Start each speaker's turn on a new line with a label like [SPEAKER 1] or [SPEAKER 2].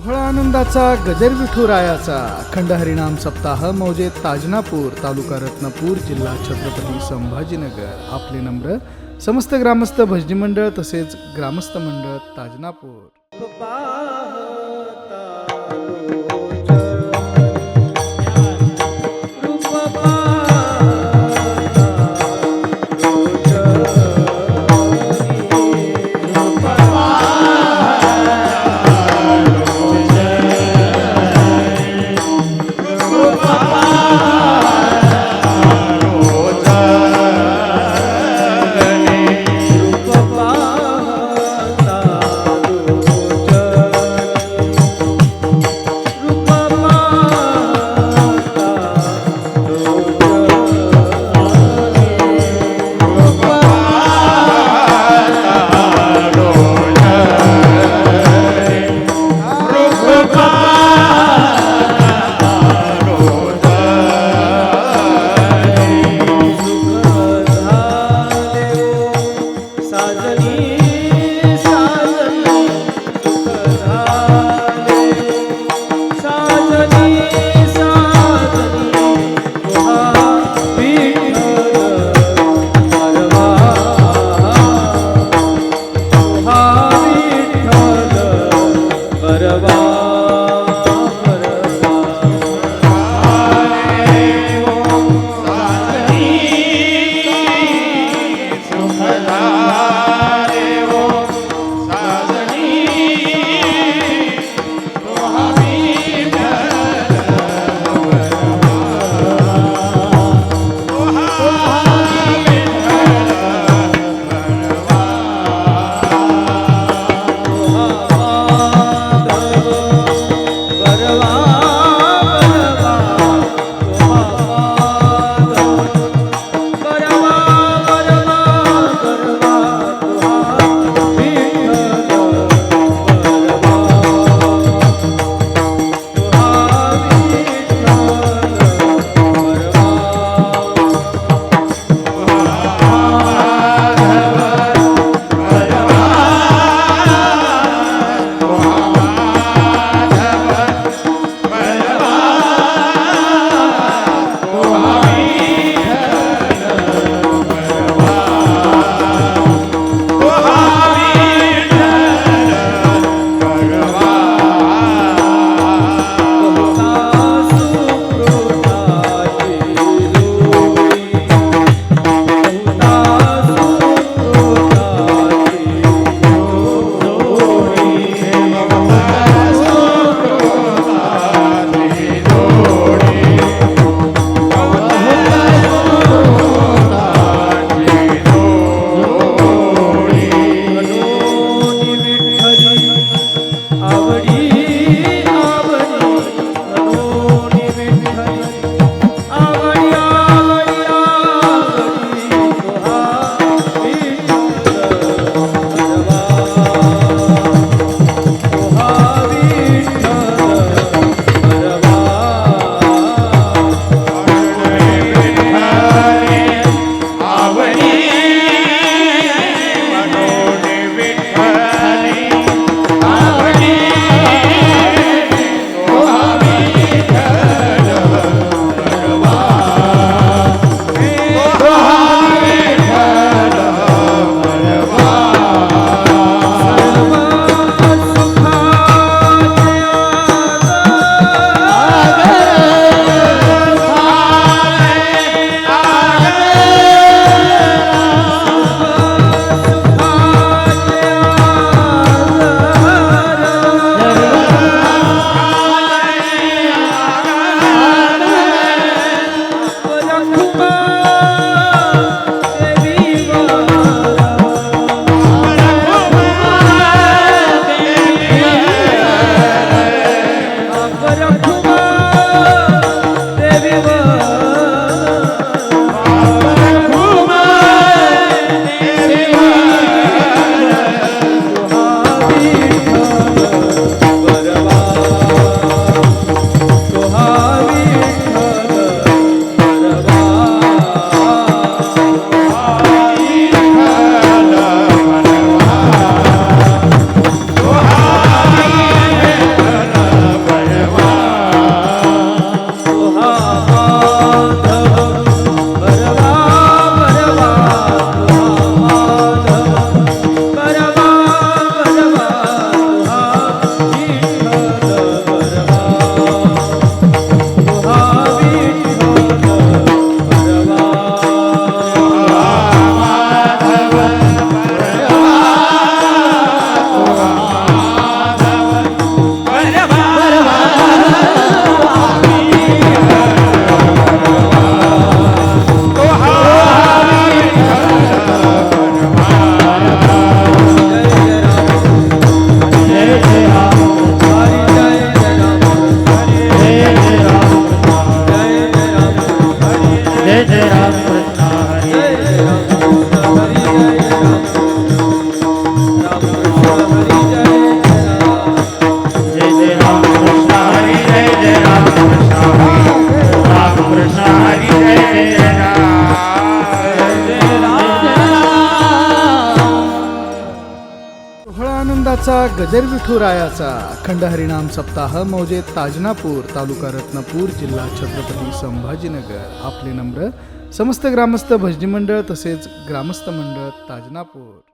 [SPEAKER 1] सोहळा आनंदाचा गजर विठुरायाचा अखंड हरिणाम सप्ताह मौजे ताजनापूर तालुका रत्नापूर जिल्हा छत्रपती संभाजीनगर. आपले नम्र समस्त ग्रामस्थ भजनी मंडळ तसेच ग्रामस्थ मंडळ ताजनापूर.
[SPEAKER 2] 我。गजर विठुरायाचा अखंड हरिणाम सप्ताह मौजे ताजनापूर तालुका रत्नापूर जिल्हा छत्रपती संभाजीनगर. आपले नम्र समस्त ग्रामस्थ भजनी मंडळ तसेच ग्रामस्थ मंडळ ताजनापूर.